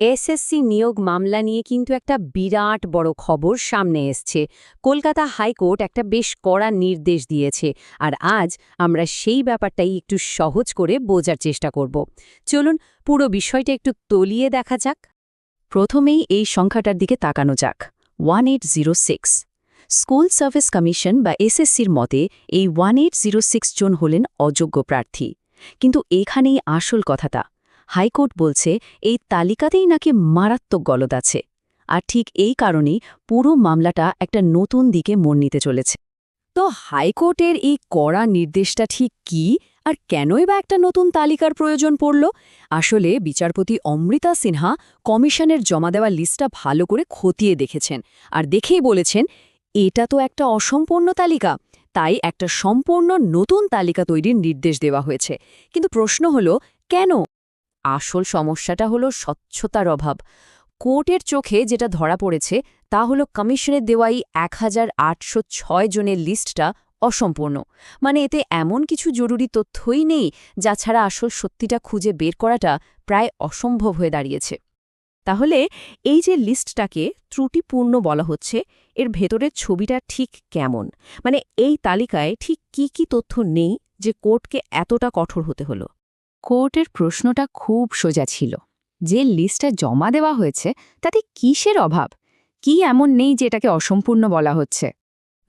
SSC নিয়োগ মামলা নিয়ে কিন্তু একটা বিরাট বড় খবর সামনে এসছে। কলকাতা হাইকোর্ট একটা বেশ কড়া নির্দেশ দিয়েছে আর আজ আমরা সেই ব্যাপারটাই একটু সহজ করে বোঝার চেষ্টা করব। চলুন পুরো বিষয়টা একটু তলিয়ে দেখা যাক। প্রথমেই এই সংখ্যাটার দিকে তাকানো যাক। ওয়ান স্কুল সার্ভিস কমিশন বা এসএসসির মতে এই ওয়ান জন হলেন অযোগ্য প্রার্থী। কিন্তু এখানেই আসল কথাটা। হাইকোর্ট বলছে, এই তালিকাতেই নাকি মারাত্মক গলদ আছে। আর ঠিক এই কারণেই পুরো মামলাটা একটা নতুন দিকে মন নিতে চলেছে। তো হাইকোর্টের এই কড়া নির্দেশটা ঠিক কি? আর কেনই বা একটা নতুন তালিকার প্রয়োজন পড়ল? আসলে বিচারপতি অমৃতা সিনহা কমিশনের জমা দেওয়া লিস্টটা ভালো করে খতিয়ে দেখেছেন। আর দেখেই বলেছেন, এটা তো একটা অসম্পূর্ণ তালিকা। তাই একটা সম্পূর্ণ নতুন তালিকা তৈরির নির্দেশ দেওয়া হয়েছে। কিন্তু প্রশ্ন হলো, কেন? আসল সমস্যাটা হলো স্বচ্ছতার অভাব। কোর্টের চোখে যেটা ধরা পড়েছে, তা হলো কমিশনের দেওয়াই এক হাজার আটশো ছয় জনের লিস্টটা অসম্পূর্ণ। মানে এতে এমন কিছু জরুরি তথ্যই নেই, যা ছাড়া আসল সত্যিটা খুঁজে বের করাটা প্রায় অসম্ভব হয়ে দাঁড়িয়েছে। তাহলে এই যে লিস্টটাকে ত্রুটিপূর্ণ বলা হচ্ছে, এর ভেতরের ছবিটা ঠিক কেমন? মানে এই তালিকায় ঠিক কি কি তথ্য নেই যে কোর্টকে এতটা কঠোর হতে হলো? কোর্টের প্রশ্নটা খুব সোজা ছিল। যে লিস্টটা জমা দেওয়া হয়েছে, তাতে কিসের অভাব? কি এমন নেই যে এটাকে অসম্পূর্ণ বলা হচ্ছে?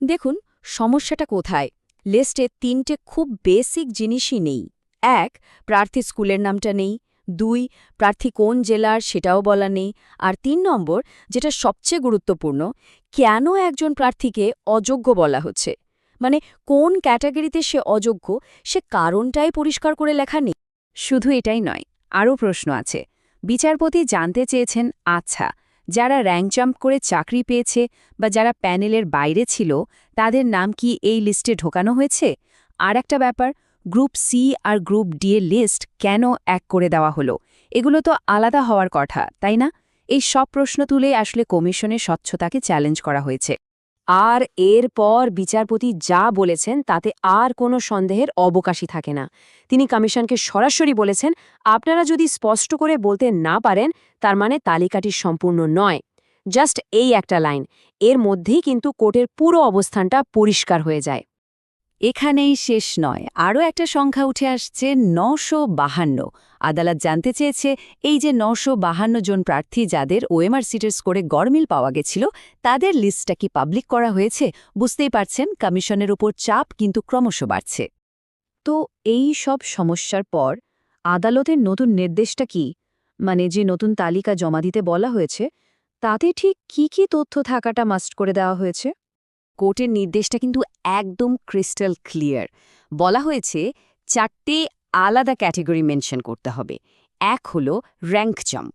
দেখুন, সমস্যাটা কোথায়? লিস্টে তিনটে খুব বেসিক জিনিসই নেই। এক, প্রার্থী স্কুলের নামটা নেই। দুই, প্রার্থী কোন জেলার সেটাও বলা নেই। আর তিন নম্বর, যেটা সবচেয়ে গুরুত্বপূর্ণ, কেন একজন প্রার্থীকে অযোগ্য বলা হচ্ছে? মানে কোন ক্যাটাগরিতে সে অযোগ্য, সে কারণটাই পরিষ্কার করে লেখা নেই। শুধু এটাই নয়, আরও প্রশ্ন আছে। বিচারপতি জানতে চেয়েছেন আচ্ছা যারা র্যাঙ্ক জাম্প করে চাকরি পেয়েছে বা যারা প্যানেলের বাইরে ছিল, তাদের নাম কি এই লিস্টে ঢোকানো হয়েছে? আর একটা ব্যাপার, গ্রুপ সি আর গ্রুপ ডি এর লিস্ট কেন এক করে দেওয়া হলো? এগুলো তো আলাদা হওয়ার কথা, তাই না? এই সব প্রশ্ন তুলে আসলে কমিশনের স্বচ্ছতাকে চ্যালেঞ্জ করা হয়েছে। আর এরপর বিচারপতি যা বলেছেন, তাতে আর কোনো সন্দেহের অবকাশই থাকে না। তিনি কমিশনকে সরাসরি বলেছেন, আপনারা যদি স্পষ্ট করে বলতে না পারেন, তার মানে তালিকাটি সম্পূর্ণ নয়। জাস্ট এই একটা লাইন। এর মধ্যেই কিন্তু কোর্টের পুরো অবস্থানটা পরিষ্কার হয়ে যায়। এখানেই শেষ নয়। আরও একটা সংখ্যা উঠে আসছে, নশো বাহান্ন। আদালত জানতে চেয়েছে, এই যে নশো বাহান্ন জন প্রার্থী যাদের ওএমআর সিটের স্কোরে গরমিল পাওয়া গেছিল, তাদের লিস্টটা কি পাবলিক করা হয়েছে? বুঝতেই পারছেন, কমিশনের উপর চাপ কিন্তু ক্রমশ বাড়ছে। তো এই সব সমস্যার পর আদালতের নতুন নির্দেশটা কি? মানে যে নতুন তালিকা জমা দিতে বলা হয়েছে, তাতে ঠিক কি কি তথ্য থাকাটা মাস্ট করে দেওয়া হয়েছে? কোর্টের নির্দেশটা কিন্তু একদম ক্রিস্টাল ক্লিয়ার বলা হয়েছে চারটে আলাদা ক্যাটেগরি মেনশন করতে হবে। এক হল র্যাঙ্ক জাম্প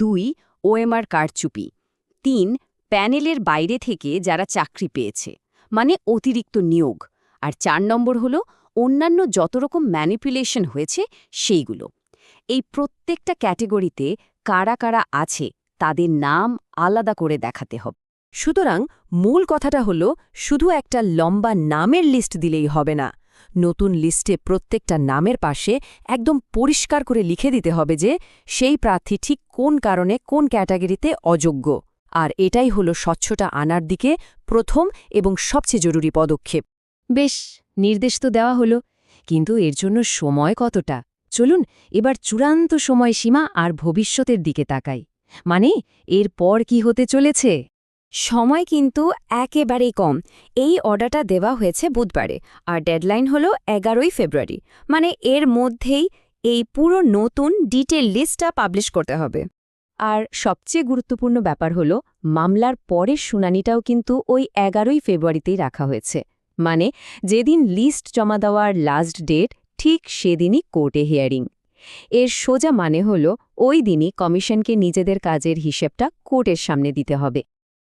দুই ওএমআর কারচুপি, তিন প্যানেলের বাইরে থেকে যারা চাকরি পেয়েছে মানে অতিরিক্ত নিয়োগ, আর চার নম্বর হল অন্যান্য যত রকম ম্যানিপুলেশন হয়েছে সেইগুলো। এই প্রত্যেকটা ক্যাটেগরিতে কারা কারা আছে তাদের নাম আলাদা করে দেখাতে হবে। সুতরাং মূল কথাটা হল, শুধু একটা লম্বা নামের লিস্ট দিলেই হবে না। নতুন লিস্টে প্রত্যেকটা নামের পাশে একদম পরিষ্কার করে লিখে দিতে হবে যে, সেই প্রার্থী ঠিক কোন কারণে কোন ক্যাটাগরিতে অযোগ্য। আর এটাই হল স্বচ্ছতা আনার দিকে প্রথম এবং সবচেয়ে জরুরি পদক্ষেপ। বেশ, নির্দেশ তো দেওয়া হলো, কিন্তু এর জন্য সময় কতটা? চলুন এবার চূড়ান্ত সময়সীমা আর ভবিষ্যতের দিকে তাকাই। মানে এর পর কি হতে চলেছে? সময় কিন্তু একেবারেই কম। এই অর্ডারটা দেওয়া হয়েছে বুধবারে, আর ডেডলাইন হলো এগারোই ফেব্রুয়ারি। মানে এর মধ্যেই এই পুরো নতুন ডিটেল লিস্টটা পাবলিশ করতে হবে। আর সবচেয়ে গুরুত্বপূর্ণ ব্যাপার হল, মামলার পরের শুনানিটাও কিন্তু ওই এগারোই ফেব্রুয়ারিতেই রাখা হয়েছে। মানে যেদিন লিস্ট জমা দেওয়ার লাস্ট ডেট, ঠিক সেদিনই কোর্টে হিয়ারিং। এর সোজা মানে হল, ওই দিনই কমিশনকে নিজেদের কাজের হিসেবটা কোর্টের সামনে দিতে হবে।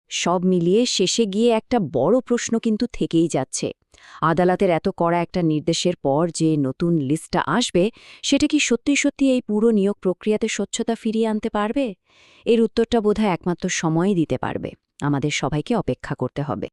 সব মিলিয়ে শেষে গিয়ে একটা বড় প্রশ্ন কিন্তু থেকেই যাচ্ছে। আদালতের এত করা একটা নির্দেশের পর যে নতুন লিস্টটা আসবে, সেটা কি সত্যি সত্যি এই পুরো নিয়োগ প্রক্রিয়াতে স্বচ্ছতা ফিরিয়ে আনতে পারবে? এর উত্তরটা বোধহয় একমাত্র সময়ই দিতে পারবে। আমাদের সবাইকে অপেক্ষা করতে হবে।